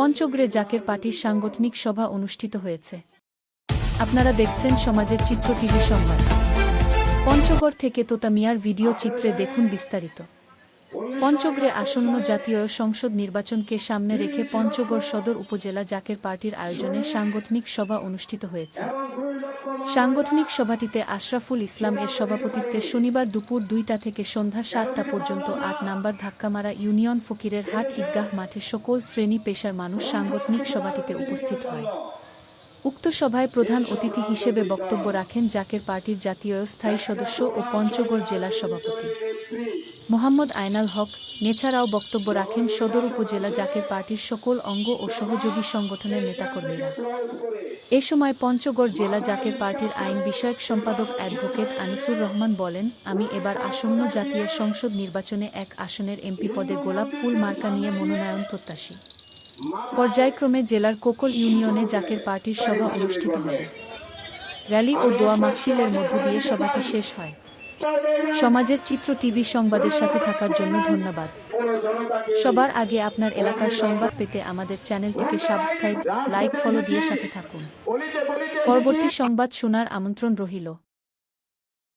পঞ্চগড়ে জাকের পার্টির সাংগঠনিক সভা অনুষ্ঠিত হয়েছে। আপনারা দেখছেন সমাজের চিত্র টিভি সংবাদ। পঞ্চগড় থেকে তোতা মিয়ার ভিডিও চিত্রে দেখুন বিস্তারিত। পঞ্চগড়ে আসন্ন জাতীয় সংসদ নির্বাচনকে সামনে রেখে পঞ্চগড় সদর উপজেলা জাকের পার্টির আয়োজনে সাংগঠনিক সভা অনুষ্ঠিত হয়েছে। সাংগঠনিক সভাটিতে আশরাফুল ইসলাম এর সভাপতিত্বে শনিবার দুপুর দুইটা থেকে সন্ধ্যা সাতটা পর্যন্ত আট নাম্বার ধাক্কামারা ইউনিয়ন ফকিরের হাট ঈদগাহ মাঠে সকল শ্রেণি পেশার মানুষ সাংগঠনিক সভাটিতে উপস্থিত হয়। উক্ত সভায় প্রধান অতিথি হিসেবে বক্তব্য রাখেন জাকের পার্টির জাতীয় স্থায়ী সদস্য ও পঞ্চগড় জেলার সভাপতি। মোহাম্মদ আয়নাল হক, নেছাড়াও বক্তব্য রাখেন সদর উপজেলা জাকের পার্টির সকল অঙ্গ ও সহযোগী সংগঠনের নেতাকর্মীরা। এ সময় পঞ্চগড় জেলা জাকের পার্টির আইন বিষয়ক সম্পাদক অ্যাডভোকেট আনিসুর রহমান বলেন, আমি এবার আসন্ন জাতীয় সংসদ নির্বাচনে এক আসনের এমপি পদে গোলাপ ফুল মার্কা নিয়ে মনোনয়ন প্রত্যাশী। পর্যায়ক্রমে জেলার কোকল ইউনিয়নে জাকের পার্টির সভা অনুষ্ঠিত হবে র্যালি ও দোয়া মাহফিলের মধ্য দিয়ে সভাটি শেষ হয়। সমাজের চিত্র টিভি সংবাদের সাথে থাকার জন্য ধন্যবাদ। সবার আগে আপনার এলাকার সংবাদ পেতে আমাদের চ্যানেলটিকে সাবস্ক্রাইব, লাইক, ফলো দিয়ে সাথে থাকুন। পরবর্তী সংবাদ শোনার আমন্ত্রণ রহিল